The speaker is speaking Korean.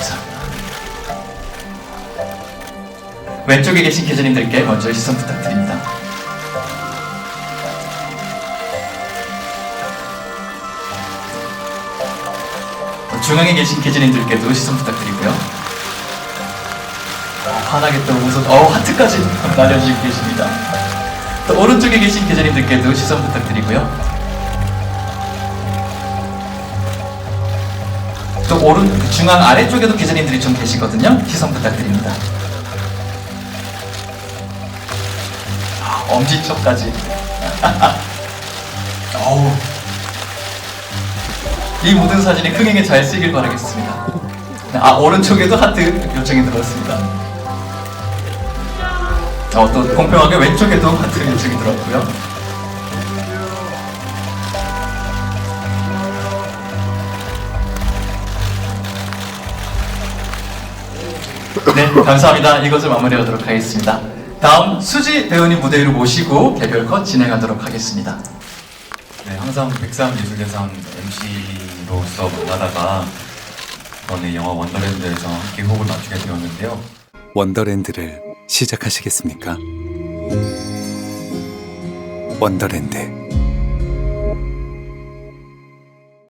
감사합니다. 왼쪽에 계신 기자님들께 먼저 시선 부탁드립니다. 중앙에 계신 기자님들께도 시선 부탁드리고요. 아, 환하게 또 웃어, 어 하트까지 날려주고 계십니다. 또 오른쪽에 계신 기자님들께도 시선 부탁드리고요. 또 오른 중앙 아래쪽에도 기자님들이 좀 계시거든요. 시선 부탁드립니다. 아, 엄지척까지. 어우. 이 모든 사진이 흥행에 잘 쓰길 바라겠습니다. 아 오른쪽에도 하트 요청이 들어왔습니다. 어, 또 공평하게 왼쪽에도 하트 요청이 들어왔고요. 네, 감사합니다. 이것을 마무리하도록 하겠습니다. 다음 수지 배우님 무대 위로 모시고 개별 컷 진행하도록 하겠습니다. 네, 항상 백상 예술대상 MC로서 만나다가 이번에 영화 원더랜드에서 함께 호흡을 맞추게 되었는데요. 원더랜드를 시작하시겠습니까? 원더랜드